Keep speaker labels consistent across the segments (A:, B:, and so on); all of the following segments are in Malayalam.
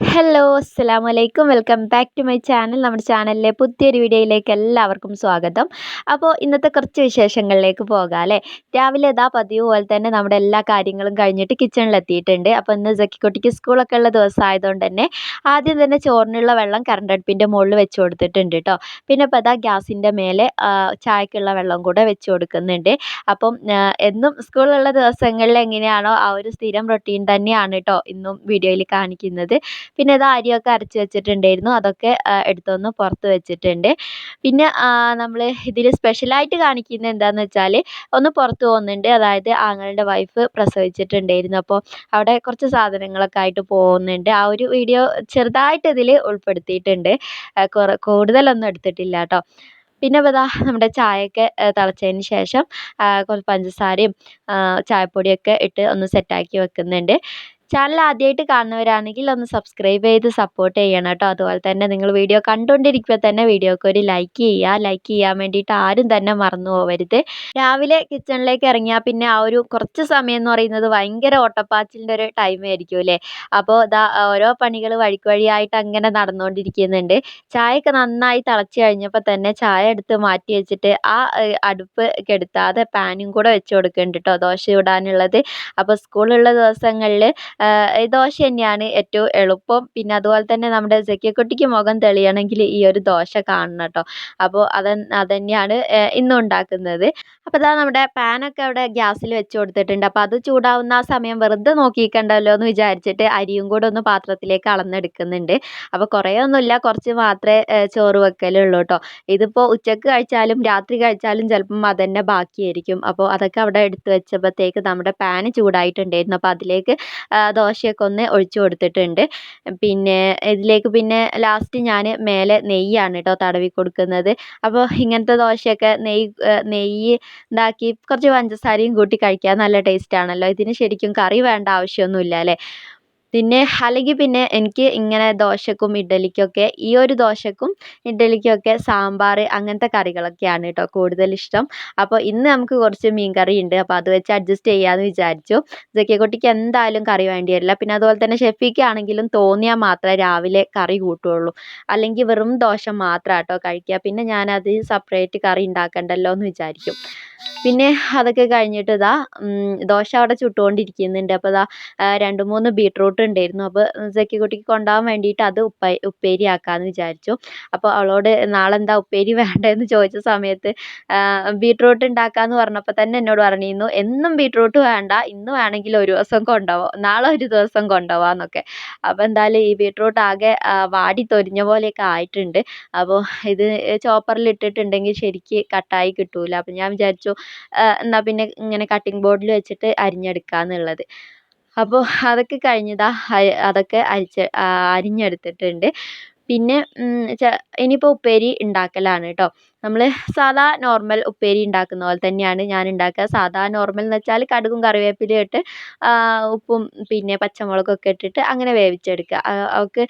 A: ഹലോ അസ്സാം വലൈക്കും welcome back to my channel നമ്മുടെ ചാനലിലെ പുതിയൊരു വീഡിയോയിലേക്ക് എല്ലാവർക്കും സ്വാഗതം. അപ്പോൾ ഇന്നത്തെ കുറച്ച് വിശേഷങ്ങളിലേക്ക് പോകാം അല്ലേ? രാവിലെ ഇതാ പതിവ് പോലെ തന്നെ നമ്മുടെ എല്ലാ കാര്യങ്ങളും കഴിഞ്ഞിട്ട് കിച്ചണിലെത്തിയിട്ടുണ്ട് അപ്പോൾ ഇന്ന് ജക്കിക്കുട്ടിക്ക് സ്കൂളൊക്കെ ഉള്ള ദിവസമായതുകൊണ്ട് തന്നെ ആദ്യം തന്നെ ചോറിനുള്ള വെള്ളം കറണ്ട് അടുപ്പിന്റെ മുകളിൽ വെച്ച് കൊടുത്തിട്ടുണ്ട് കേട്ടോ പിന്നെ ഇപ്പോൾ അതാ ഗ്യാസിന്റെ മേലെ ചായക്കുള്ള വെള്ളം കൂടെ വെച്ച് കൊടുക്കുന്നുണ്ട്. അപ്പം എന്നും സ്കൂളുള്ള ദിവസങ്ങളിൽ എങ്ങനെയാണോ ആ ഒരു സ്ഥിരം റൊട്ടീൻ തന്നെയാണ് കേട്ടോ ഇന്നും വീഡിയോയിൽ കാണിക്കുന്നത്. പിന്നെ ഇത് അരിയൊക്കെ അരച്ച് വെച്ചിട്ടുണ്ടായിരുന്നു. അതൊക്കെ എടുത്തൊന്ന് പുറത്ത് വെച്ചിട്ടുണ്ട്. പിന്നെ നമ്മൾ ഇതിൽ സ്പെഷ്യലായിട്ട് കാണിക്കുന്നത് എന്താണെന്ന് വെച്ചാൽ ഒന്ന് പുറത്ത് പോകുന്നുണ്ട്. അതായത് ആങ്ങളുടെ വൈഫ് പ്രസവിച്ചിട്ടുണ്ടായിരുന്നു. അപ്പോൾ അവിടെ കുറച്ച് സാധനങ്ങളൊക്കെ ആയിട്ട് പോകുന്നുണ്ട്. ആ ഒരു വീഡിയോ ചെറുതായിട്ട് ഇതിൽ ഉൾപ്പെടുത്തിയിട്ടുണ്ട്. കൂടുതലൊന്നും എടുത്തിട്ടില്ല കേട്ടോ. പിന്നെ ഇതാ നമ്മുടെ ചായയൊക്കെ തിളച്ചതിന് ശേഷം കുറച്ച് പഞ്ചസാരയും ചായപ്പൊടിയൊക്കെ ഇട്ട് ഒന്ന് സെറ്റാക്കി വെക്കുന്നുണ്ട്. ചാനൽ ആദ്യമായിട്ട് കാണുന്നവരാണെങ്കിൽ ഒന്ന് സബ്സ്ക്രൈബ് ചെയ്ത് സപ്പോർട്ട് ചെയ്യണം കേട്ടോ. അതുപോലെ തന്നെ നിങ്ങൾ വീഡിയോ കണ്ടുകൊണ്ടിരിക്കുമ്പോൾ തന്നെ വീഡിയോക്ക് ഒരു ലൈക്ക് ചെയ്യുക. ലൈക്ക് ചെയ്യാൻ വേണ്ടിയിട്ട് ആരും തന്നെ മറന്നു പോകരുത് രാവിലെ കിച്ചണിലേക്ക് ഇറങ്ങിയാൽ പിന്നെ ആ ഒരു കുറച്ച് സമയം എന്ന് പറയുന്നത് ഭയങ്കര ഓട്ടപ്പാച്ചിലിന്റെ ഒരു ടൈം ആയിരിക്കും അല്ലേ? അപ്പോൾ ഇതാ ഓരോ പണികൾ വഴിക്ക് വഴിയായിട്ട് അങ്ങനെ നടന്നുകൊണ്ടിരിക്കുന്നുണ്ട്. ചായയൊക്കെ നന്നായി തിളച്ച് കഴിഞ്ഞപ്പോൾ തന്നെ ചായ എടുത്ത് മാറ്റി വെച്ചിട്ട് ആ അടുപ്പ് കെടുത്താതെ പാനും കൂടെ വെച്ച് കൊടുക്കുന്നുണ്ട് കേട്ടോ. ദോശ ചൂടാനുള്ളത്. അപ്പോൾ സ്കൂളുള്ള ദിവസങ്ങളിൽ ദോശ തന്നെയാണ് ഏറ്റവും എളുപ്പം. പിന്നെ അതുപോലെ തന്നെ നമ്മുടെ സെക്കിക്കുട്ടിക്ക് മുഖം തെളിയണമെങ്കിൽ ഈ ഒരു ദോശ കാണണം കേട്ടോ. അപ്പോൾ അത് അത് തന്നെയാണ് ഇന്നും ഉണ്ടാക്കുന്നത്. അപ്പോൾ ഇതാ നമ്മുടെ പാനൊക്കെ അവിടെ ഗ്യാസിൽ വെച്ച് കൊടുത്തിട്ടുണ്ട്. അപ്പോൾ അത് ചൂടാവുന്ന ആ സമയം വെറുതെ നോക്കിക്കണ്ടല്ലോ എന്ന് വിചാരിച്ചിട്ട് അരിയും കൂടെ ഒന്ന് പാത്രത്തിലേക്ക് അളന്നെടുക്കുന്നുണ്ട്. അപ്പോൾ കുറേ ഒന്നുമില്ല കുറച്ച് മാത്രമേ ചോറ് വെക്കലുള്ളൂ കേട്ടോ. ഇതിപ്പോൾ ഉച്ചയ്ക്ക് കഴിച്ചാലും രാത്രി കഴിച്ചാലും ചിലപ്പം അത് തന്നെ ബാക്കിയായിരിക്കും. അപ്പോൾ അതൊക്കെ അവിടെ എടുത്ത് വെച്ചപ്പോഴത്തേക്ക് നമ്മുടെ പാന് ചൂടായിട്ടുണ്ടായിരുന്നു. അപ്പോൾ അതിലേക്ക് ദോശയൊക്കെ ഒന്ന് ഒഴിച്ച് കൊടുത്തിട്ടുണ്ട്. പിന്നെ ഇതിലേക്ക് പിന്നെ ലാസ്റ്റ് ഞാൻ മേലെ നെയ്യാണ് കേട്ടോ തടവി കൊടുക്കുന്നത്. അപ്പോൾ ഇങ്ങനത്തെ ദോശയൊക്കെ നെയ്യ് നെയ്യ് ഇതാക്കി കുറച്ച് പഞ്ചസാരയും കൂട്ടി കഴിക്കാൻ നല്ല ടേസ്റ്റ് ആണല്ലോ. ഇതിന് ശരിക്കും കറി വേണ്ട ആവശ്യമൊന്നുമില്ല അല്ലേ? പിന്നെ അല്ലെങ്കിൽ പിന്നെ എനിക്ക് ഇങ്ങനെ ദോശക്കും ഇഡ്ഡലിക്കൊക്കെ ഈ ഒരു ദോശക്കും ഇഡ്ഡലിക്കൊക്കെ സാമ്പാർ അങ്ങനത്തെ കറികളൊക്കെയാണ് കേട്ടോ കൂടുതൽ ഇഷ്ടം. അപ്പോൾ ഇന്ന് നമുക്ക് കുറച്ച് മീൻ കറി ഉണ്ട്. അപ്പോൾ അത് വെച്ച് അഡ്ജസ്റ്റ് ചെയ്യാമെന്ന് വിചാരിച്ചു. കുട്ടിക്ക് എന്തായാലും കറി വേണ്ടി വരില്ല. പിന്നെ അതുപോലെ തന്നെ ഷെഫിക്കാണെങ്കിലും തോന്നിയാൽ മാത്രമേ രാവിലെ കറി കൂട്ടുകയുള്ളൂ അല്ലെങ്കിൽ വെറും ദോശ മാത്രം കേട്ടോ കഴിക്കുക. പിന്നെ ഞാനത് സെപ്പറേറ്റ് കറി ഉണ്ടാക്കണ്ടല്ലോ എന്ന് വിചാരിക്കും. പിന്നെ അതൊക്കെ കഴിഞ്ഞിട്ട് ഇതാ ദോശ അവിടെ ചുട്ടുകൊണ്ടിരിക്കുന്നുണ്ട്. അപ്പോൾ ഇതാ രണ്ട് മൂന്ന് ബീട്രൂട്ട് ഉണ്ടായിരുന്നു. അപ്പോൾ കുട്ടിക്ക് കൊണ്ടുപോകാൻ വേണ്ടിയിട്ട് അത് ഉപ്പ ഉപ്പേരി ആക്കാമെന്ന് വിചാരിച്ചു. അപ്പോൾ അവളോട് നാളെ എന്താ ഉപ്പേരി വേണ്ടതെന്ന് ചോദിച്ച സമയത്ത് ബീട്രൂട്ട് ഉണ്ടാക്കാമെന്ന് പറഞ്ഞപ്പോൾ തന്നെ എന്നോട് പറഞ്ഞിരുന്നു എന്നും ബീട്രൂട്ട് വേണ്ട ഇന്ന് വേണമെങ്കിൽ ഒരു ദിവസം കൊണ്ടുപോകാം നാളെ ഒരു ദിവസം കൊണ്ടുപോകാമെന്നൊക്കെ അപ്പോൾ എന്തായാലും ഈ ബീട്രൂട്ട് ആകെ വാടി തൊരിഞ്ഞ പോലെയൊക്കെ ആയിട്ടുണ്ട്. അപ്പോൾ ഇത് ചോപ്പറിൽ ഇട്ടിട്ടുണ്ടെങ്കിൽ ശരിക്ക് കട്ടായി കിട്ടൂല. അപ്പോൾ ഞാൻ വിചാരിച്ചു എന്നാൽ പിന്നെ ഇങ്ങനെ കട്ടിംഗ് ബോർഡിൽ വെച്ചിട്ട് അരിഞ്ഞെടുക്കാമെന്നുള്ളത് അപ്പോൾ അതൊക്കെ കഴിഞ്ഞതാ അതൊക്കെ അരിച്ച് അരിഞ്ഞെടുത്തിട്ടുണ്ട്. പിന്നെ ഇനിയിപ്പോൾ ഉപ്പേരി ഉണ്ടാക്കലാണ് കേട്ടോ നമ്മൾ സാധാ നോർമൽ ഉപ്പേരി ഉണ്ടാക്കുന്ന പോലെ തന്നെയാണ് ഞാൻ ഉണ്ടാക്കുക സാധാ നോർമൽ എന്ന് വെച്ചാൽ കടുകും കറിവേപ്പിലയും ഇട്ട് ഉപ്പും പിന്നെ പച്ചമുളകൊക്കെ ഇട്ടിട്ട് അങ്ങനെ വേവിച്ചെടുക്കുക അവൾക്ക്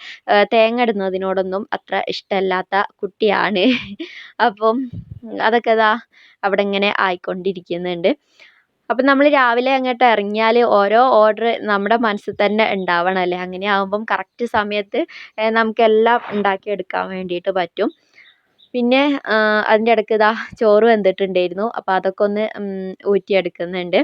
A: തേങ്ങ ഇടുന്നതിനോടൊന്നും അത്ര ഇഷ്ടമല്ലാത്ത കുട്ടിയാണ്. അപ്പം അതൊക്കെ ഇതാ അവിടെ ഇങ്ങനെ ആയിക്കൊണ്ടിരിക്കുന്നുണ്ട്. അപ്പം നമ്മൾ രാവിലെ അങ്ങോട്ട് ഇറങ്ങിയാൽ ഓരോ ഓർഡർ നമ്മുടെ മനസ്സിൽ തന്നെ ഉണ്ടാവണം അല്ലേ അങ്ങനെ ആകുമ്പം കറക്റ്റ് സമയത്ത് നമുക്കെല്ലാം ഉണ്ടാക്കിയെടുക്കാൻ വേണ്ടിയിട്ട് പറ്റും. പിന്നെ അതിന്റെ ഇടയ്ക്ക് ഇതാ ചോറ് വെന്തിട്ടുണ്ടായിരുന്നു. അപ്പോൾ അതൊക്കെ ഒന്ന് ഊറ്റിയെടുക്കുന്നുണ്ട്.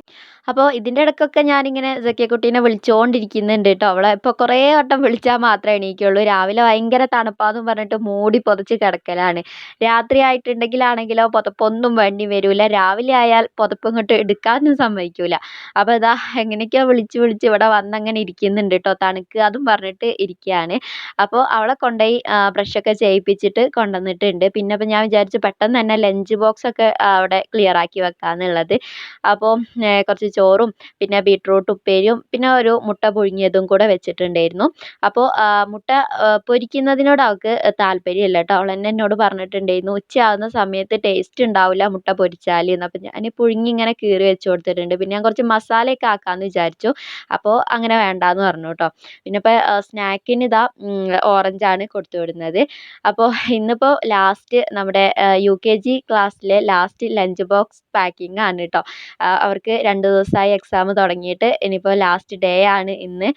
A: അപ്പോൾ ഇതിന്റെ ഇടയ്ക്കൊക്കെ ഞാനിങ്ങനെ സക്കിയക്കുട്ടീനെ വിളിച്ചുകൊണ്ടിരിക്കുന്നുണ്ട് കേട്ടോ. അവളെ ഇപ്പോൾ കുറേ വട്ടം വിളിച്ചാൽ മാത്രമേ എണീക്കുള്ളൂ. രാവിലെ ഭയങ്കര തണുപ്പാന്നും പറഞ്ഞിട്ട് മൂടി പുതച്ച് കിടക്കലാണ്. രാത്രി ആയിട്ടുണ്ടെങ്കിലാണെങ്കിലോ പുതപ്പൊന്നും വേണ്ടി വരില്ല രാവിലെ ആയാൽ പുതപ്പ് ഇങ്ങോട്ട് എടുക്കാനും സമ്മതിക്കില്ല അപ്പോൾ ഇതാ എങ്ങനെയൊക്കെയോ വിളിച്ച് വിളിച്ച് ഇവിടെ വന്നങ്ങനെ ഇരിക്കുന്നുണ്ട് കേട്ടോ. തണുക്ക് അതും പറഞ്ഞിട്ട് ഇരിക്കുകയാണ്. അപ്പോൾ അവളെ കൊണ്ടുപോയി ബ്രഷൊക്കെ ചെയ്യിപ്പിച്ചിട്ട് കൊണ്ടുവന്നിട്ടുണ്ട്. പിന്നെ ഞാൻ വിചാരിച്ചു പെട്ടെന്ന് തന്നെ ലഞ്ച് ബോക്സ് ഒക്കെ അവിടെ ക്ലിയർ ആക്കി വെക്കാമെന്നുള്ളത് അപ്പോൾ കുറച്ച് ചോറും പിന്നെ ബീട്രൂട്ട് ഉപ്പേരിയും പിന്നെ ഒരു മുട്ട പുഴുങ്ങിയതും കൂടെ വെച്ചിട്ടുണ്ടായിരുന്നു. അപ്പോൾ മുട്ട പൊരിക്കുന്നതിനോട് അവൾക്ക് താല്പര്യമില്ല കേട്ടോ. അവൾ തന്നെ എന്നോട് പറഞ്ഞിട്ടുണ്ടായിരുന്നു ഉച്ചയാവുന്ന സമയത്ത് ടേസ്റ്റ് ഉണ്ടാവില്ല മുട്ട പൊരിച്ചാൽ എന്ന് അപ്പോൾ ഞാൻ പുഴുങ്ങി ഇങ്ങനെ കീറി വെച്ച് കൊടുത്തിട്ടുണ്ട്. പിന്നെ ഞാൻ കുറച്ച് മസാലയൊക്കെ ആക്കാമെന്ന് വിചാരിച്ചു. അപ്പോൾ അങ്ങനെ വേണ്ടാന്ന് പറഞ്ഞു കേട്ടോ. പിന്നെ ഇപ്പോൾ സ്നാക്കിന് ഇതാ ഓറഞ്ചാണ് കൊടുത്തു വിടുന്നത്. അപ്പോൾ ഇന്നിപ്പോൾ ലാസ്റ്റ് ലാസ്റ്റ് നമ്മുടെ യു കെ ജി ക്ലാസ്സിലെ ലാസ്റ്റ് ലഞ്ച് ബോക്സ് പാക്കിംഗ് ആണ് കേട്ടോ അവർക്ക് രണ്ട് ദിവസമായി എക്സാം തുടങ്ങിയിട്ട് ഇനിയിപ്പോൾ ലാസ്റ്റ് ഡേ ആണ് ഇന്ന്.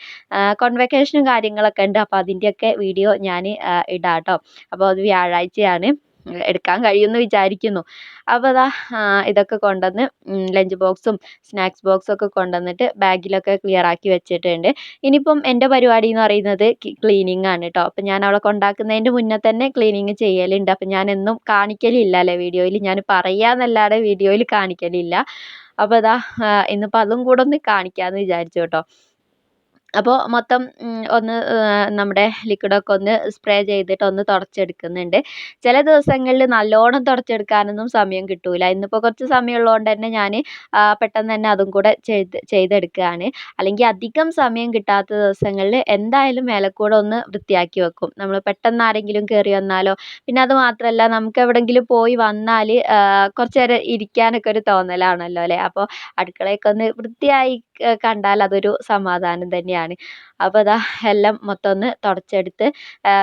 A: കോൺവെക്കേഷനും കാര്യങ്ങളൊക്കെ ഉണ്ട്. അപ്പോൾ അതിന്റെയൊക്കെ വീഡിയോ ഞാൻ ഇടാം കേട്ടോ അപ്പോൾ അത് വ്യാഴാഴ്ചയാണ്. എടുക്കാൻ കഴിയുമെന്ന് വിചാരിക്കുന്നു. അപ്പോൾ അതാ ഇതൊക്കെ കൊണ്ടുവന്ന് ലഞ്ച് ബോക്സും സ്നാക്സ് ബോക്സും ഒക്കെ കൊണ്ടുവന്നിട്ട് ബാഗിലൊക്കെ ക്ലിയർ ആക്കി വെച്ചിട്ടുണ്ട്. ഇനിയിപ്പം എന്റെ പരിപാടി എന്ന് പറയുന്നത് ക്ലീനിങ് ആണ് കേട്ടോ അപ്പം ഞാൻ അവളെ കൊണ്ടാക്കുന്നതിന്റെ മുന്നേ തന്നെ ക്ലീനിങ് ചെയ്യലുണ്ട്. അപ്പം ഞാൻ എന്നും കാണിക്കലില്ല അല്ലേ വീഡിയോയിൽ? ഞാൻ പറയാമെന്നല്ലാതെ വീഡിയോയിൽ കാണിക്കലില്ല. അപ്പോൾ അതാ ഇന്നിപ്പോൾ അതും കൂടെ ഒന്ന് കാണിക്കാമെന്ന് വിചാരിച്ചു കേട്ടോ അപ്പോൾ മൊത്തം ഒന്ന് നമ്മുടെ ലിക്വിഡൊക്കെ ഒന്ന് സ്പ്രേ ചെയ്തിട്ട് ഒന്ന് തുടച്ചെടുക്കുന്നുണ്ട്. ചില ദിവസങ്ങളിൽ നല്ലോണം തുടച്ചെടുക്കാനൊന്നും സമയം കിട്ടില്ല ഇന്നിപ്പോൾ കുറച്ച് സമയമുള്ളതുകൊണ്ട് തന്നെ ഞാൻ പെട്ടെന്ന് തന്നെ അതും കൂടെ ചെയ്ത് ചെയ്തെടുക്കുകയാണ്. അല്ലെങ്കിൽ അധികം സമയം കിട്ടാത്ത ദിവസങ്ങളിൽ എന്തായാലും മേലക്കൂടെ ഒന്ന് വൃത്തിയാക്കി വെക്കും. നമ്മൾ പെട്ടെന്ന് ആരെങ്കിലും കയറി വന്നാലോ പിന്നെ അത് മാത്രമല്ല നമുക്ക് എവിടെയെങ്കിലും പോയി വന്നാൽ കുറച്ച് നേരം ഇരിക്കാനൊക്കെ ഒരു തോന്നലാണല്ലോ അല്ലേ? അപ്പോൾ അടുക്കളയൊക്കെ ഒന്ന് വൃത്തിയായി കണ്ടാൽ അതൊരു സമാധാനം തന്നെയാണ്. അപ്പോൾ അതാ എല്ലാം മൊത്തം ഒന്ന് തുടച്ചെടുത്ത്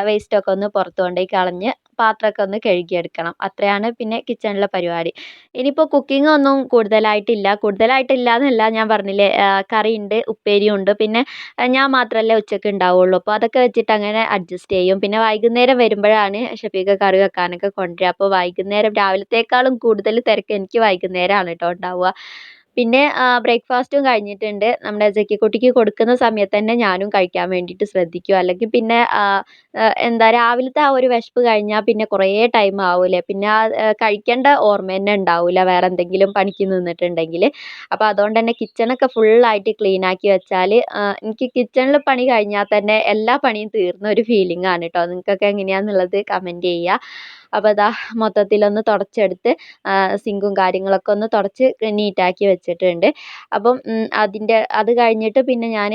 A: വേസ്റ്റൊക്കെ ഒന്ന് പുറത്ത് കൊണ്ടുപോയി കളഞ്ഞ് പാത്രമൊക്കെ ഒന്ന് കഴുകിയെടുക്കണം. അത്രയാണ് പിന്നെ കിച്ചണിലെ പരിപാടി. ഇനിയിപ്പോൾ കുക്കിംഗ് ഒന്നും കൂടുതലായിട്ടില്ല. കൂടുതലായിട്ടില്ല എന്നല്ല ഞാൻ പറഞ്ഞില്ലേ കറിയുണ്ട് ഉപ്പേരിയുണ്ട് പിന്നെ ഞാൻ മാത്രമല്ലേ ഉച്ചയ്ക്ക് ഉണ്ടാവുള്ളൂ. അപ്പോൾ അതൊക്കെ വെച്ചിട്ട് അങ്ങനെ അഡ്ജസ്റ്റ് ചെയ്യും. പിന്നെ വൈകുന്നേരം വരുമ്പോഴാണ് ഷഫീഖ കറി വെക്കാനൊക്കെ കൊണ്ടുവരിക. അപ്പോൾ വൈകുന്നേരം രാവിലത്തേക്കാളും കൂടുതൽ തിരക്ക് എനിക്ക് വൈകുന്നേരമാണ് കേട്ടോ ഉണ്ടാവുക. പിന്നെ ബ്രേക്ക്ഫാസ്റ്റും കഴിഞ്ഞിട്ടുണ്ട്. നമ്മുടെ ജക്കിക്കുട്ടിക്ക് കൊടുക്കുന്ന സമയത്ത് തന്നെ ഞാനും കഴിക്കാൻ വേണ്ടിയിട്ട് ശ്രദ്ധിക്കും. അല്ലെങ്കിൽ പിന്നെ എന്താ രാവിലത്തെ ആ ഒരു വിശപ്പ് കഴിഞ്ഞാൽ പിന്നെ കുറേ ടൈം ആവില്ലേ പിന്നെ കഴിക്കേണ്ട ഓർമ്മ തന്നെ ഉണ്ടാവില്ല വേറെ എന്തെങ്കിലും പണിക്ക് നിന്നിട്ടുണ്ടെങ്കിൽ. അപ്പോൾ അതുകൊണ്ട് തന്നെ കിച്ചണൊക്കെ ഫുള്ളായിട്ട് ക്ലീൻ ആക്കി വെച്ചാൽ എനിക്ക് കിച്ചണിൽ പണി കഴിഞ്ഞാൽ തന്നെ എല്ലാ പണിയും തീർന്ന ഒരു ഫീലിംഗ് ആണ് കേട്ടോ നിങ്ങൾക്കൊക്കെ എങ്ങനെയാണെന്നുള്ളത് കമന്റ് ചെയ്യുക. അപ്പോൾ അതാ മൊത്തത്തിലൊന്ന് തുടച്ചെടുത്ത് സിങ്കും കാര്യങ്ങളൊക്കെ ഒന്ന് തുടച്ച് നീറ്റാക്കി വെച്ചിട്ടുണ്ട്. അപ്പം അതിന്റെ അത് കഴിഞ്ഞിട്ട് പിന്നെ ഞാൻ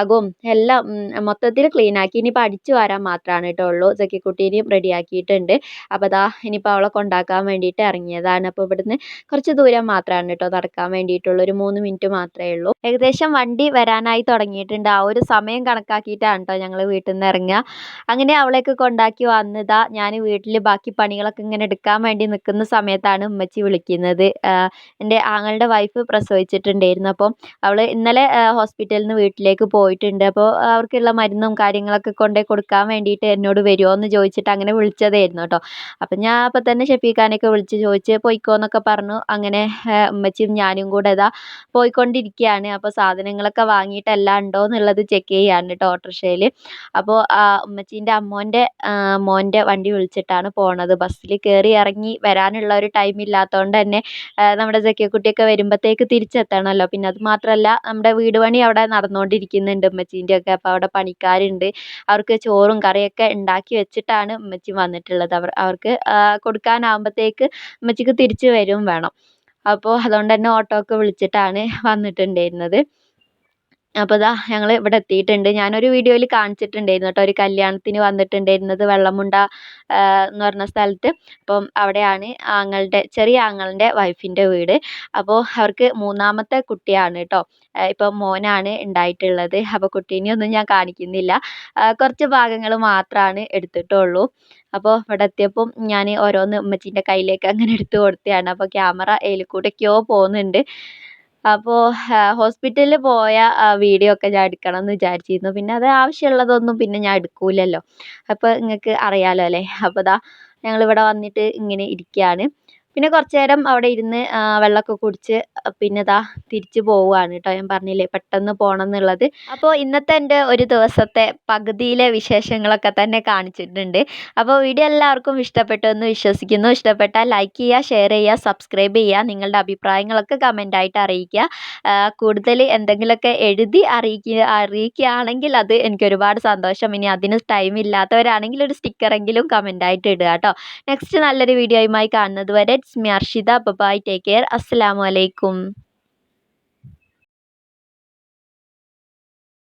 A: അകവും എല്ലാം മൊത്തത്തിൽ ക്ലീനാക്കി ഇനിയിപ്പോൾ അടിച്ചു വാരാൻ മാത്രമാണ് കേട്ടോ ഉള്ളൂ. സക്കിക്കുട്ടീനെയും റെഡിയാക്കിയിട്ടുണ്ട് അപ്പോൾ അതാ ഇനിയിപ്പോൾ അവളെ കൊണ്ടാക്കാൻ വേണ്ടിയിട്ട് ഇറങ്ങിയതാണ്. അപ്പോൾ ഇവിടുന്ന് കുറച്ച് ദൂരം മാത്രമാണ് കേട്ടോ നടക്കാൻ വേണ്ടിയിട്ടുള്ള. ഒരു മൂന്ന് മിനിറ്റ് മാത്രമേ ഉള്ളൂ. ഏകദേശം വണ്ടി വരാനായി തുടങ്ങിയിട്ടുണ്ട്. ആ ഒരു സമയം കണക്കാക്കിയിട്ടാണ് കേട്ടോ ഞങ്ങൾ വീട്ടിൽ നിന്ന് ഇറങ്ങുക. അങ്ങനെ അവളെയൊക്കെ കൊണ്ടാക്കി വന്നതാ ഞാൻ വീട്ടിൽ ബാക്കി പണികളൊക്കെ ഇങ്ങനെ എടുക്കാൻ വേണ്ടി നിൽക്കുന്ന സമയത്താണ് ഉമ്മച്ചി വിളിക്കുന്നത്. എന്റെ ആങ്ങളുടെ വൈഫ് പ്രസവിച്ചിട്ടുണ്ടായിരുന്നു. അപ്പം അവൾ ഇന്നലെ ഹോസ്പിറ്റലിൽ നിന്ന് വീട്ടിലേക്ക് പോയിട്ടുണ്ട്. അപ്പോൾ അവർക്കുള്ള മരുന്നും കാര്യങ്ങളൊക്കെ കൊണ്ടേ കൊടുക്കാൻ വേണ്ടിയിട്ട് എന്നോട് വരുമോ എന്ന് ചോദിച്ചിട്ട് അങ്ങനെ വിളിച്ചതായിരുന്നു കേട്ടോ. അപ്പം ഞാൻ അപ്പം തന്നെ ഷെഫീഖാനൊക്കെ വിളിച്ച് ചോദിച്ച് പോയിക്കോ എന്നൊക്കെ പറഞ്ഞു. അങ്ങനെ ഉമ്മച്ചിയും ഞാനും കൂടെ ഇതാ പോയിക്കൊണ്ടിരിക്കുകയാണ്. അപ്പോൾ സാധനങ്ങളൊക്കെ വാങ്ങിയിട്ടല്ല ഉണ്ടോ എന്നുള്ളത് ചെക്ക് ചെയ്യാണ് കേട്ടോ ഓട്ടോറിക്ഷയിൽ. അപ്പോൾ ഉമ്മച്ചീന്റെ അമ്മോന്റെ മോന്റെ വണ്ടി വിളിച്ചിട്ടാണ് പോണത്. ബസ്സിൽ കയറി ഇറങ്ങി വരാനുള്ള ഒരു ടൈം ഇല്ലാത്തതുകൊണ്ട് തന്നെ നമ്മുടെ ജക്കിയക്കുട്ടിയൊക്കെ വരുമ്പോഴത്തേക്ക് തിരിച്ചെത്തണമല്ലോ പിന്നെ അത് മാത്രമല്ല നമ്മുടെ വീട് പണി അവിടെ നടന്നുകൊണ്ടിരിക്കുന്നുണ്ട് ഉമ്മച്ചീന്റെ ഒക്കെ അപ്പോൾ അവിടെ പണിക്കാരുണ്ട്. അവർക്ക് ചോറും കറിയൊക്കെ ഉണ്ടാക്കി വെച്ചിട്ടാണ് ഉമ്മച്ചി വന്നിട്ടുള്ളത്. അവർ അവർക്ക് കൊടുക്കാനാകുമ്പോഴത്തേക്ക് ഉമ്മച്ചിക്ക് തിരിച്ച് വരും വേണം. അപ്പോൾ അതുകൊണ്ട് തന്നെ ഓട്ടോ ഒക്കെ വിളിച്ചിട്ടാണ് വന്നിട്ടുണ്ടായിരുന്നത്. അപ്പോൾ ദാ ഞങ്ങൾ ഇവിടെ എത്തിയിട്ടുണ്ട്. ഞാനൊരു വീഡിയോയിൽ കാണിച്ചിട്ടുണ്ടായിരുന്നു കേട്ടോ. ഒരു കല്യാണത്തിന് വന്നിട്ടുണ്ടായിരുന്നത് വെള്ളമുണ്ട എന്ന് പറഞ്ഞ സ്ഥലത്ത്. അപ്പം അവിടെയാണ് ആങ്ങളുടെ ചെറിയ ആങ്ങളുടെ വൈഫിന്റെ വീട്. അപ്പോൾ അവർക്ക് മൂന്നാമത്തെ കുട്ടിയാണ് കേട്ടോ. ഇപ്പോൾ മോനാണ് ഉണ്ടായിട്ടുള്ളത്. അപ്പോൾ കുട്ടീനെയൊന്നും ഞാൻ കാണിക്കുന്നില്ല. കുറച്ച് ഭാഗങ്ങൾ മാത്രമാണ് എടുത്തിട്ടുള്ളൂ. അപ്പോൾ ഇവിടെ എത്തിയപ്പം ഞാൻ ഓരോന്ന് ഉമ്മച്ചീന്റെ കയ്യിലേക്ക് അങ്ങനെ എടുത്തു കൊടുത്തതാണ്. അപ്പോൾ ക്യാമറ അതിൽ കൂടെയൊക്കെയോ പോകുന്നുണ്ട്. അപ്പോൾ ഹോസ്പിറ്റലിൽ പോയ വീഡിയോ ഒക്കെ ഞാൻ എടുക്കണം എന്ന് വിചാരിച്ചിരുന്നു. പിന്നെ അത് ആവശ്യമുള്ളതൊന്നും പിന്നെ ഞാൻ എടുക്കില്ലല്ലോ അപ്പോൾ നിങ്ങൾക്ക് അറിയാമല്ലോ അല്ലേ? അപ്പോൾ ദാ ഞങ്ങളിവിടെ വന്നിട്ട് ഇങ്ങനെ ഇരിക്കുകയാണ് പിന്നെ കുറച്ച് നേരം അവിടെ ഇരുന്ന് വെള്ളമൊക്കെ കുടിച്ച് പിന്നെ ദാ തിരിച്ച് പോവുകയാണ് കേട്ടോ ഞാൻ പറഞ്ഞില്ലേ പെട്ടെന്ന് പോകണം എന്നുള്ളത്. അപ്പോൾ ഇന്നത്തെ എന്റെ ഒരു ദിവസത്തെ പകുതിയിലെ വിശേഷങ്ങളൊക്കെ തന്നെ കാണിച്ചിട്ടുണ്ട്. അപ്പോൾ വീഡിയോ എല്ലാവർക്കും ഇഷ്ടപ്പെട്ടു എന്ന് വിശ്വസിക്കുന്നു. ഇഷ്ടപ്പെട്ടാൽ ലൈക്ക് ചെയ്യുക ഷെയർ ചെയ്യുക സബ്സ്ക്രൈബ് ചെയ്യുക നിങ്ങളുടെ അഭിപ്രായങ്ങളൊക്കെ കമന്റായിട്ട് അറിയിക്കുക. കൂടുതൽ എന്തെങ്കിലുമൊക്കെ എഴുതി അറിയിക്കുക അറിയിക്കുകയാണെങ്കിൽ അത് എനിക്ക് ഒരുപാട് സന്തോഷം. ഇനി അതിന് ടൈം ഇല്ലാത്തവരാണെങ്കിൽ ഒരു സ്റ്റിക്കറെങ്കിലും കമന്റായിട്ട് ഇടുക കേട്ടോ നെക്സ്റ്റ് നല്ലൊരു വീഡിയോയുമായി കാണുന്നത് വരെ it's me Arshitha bye bye take care അസ്സലാമു അലൈക്കും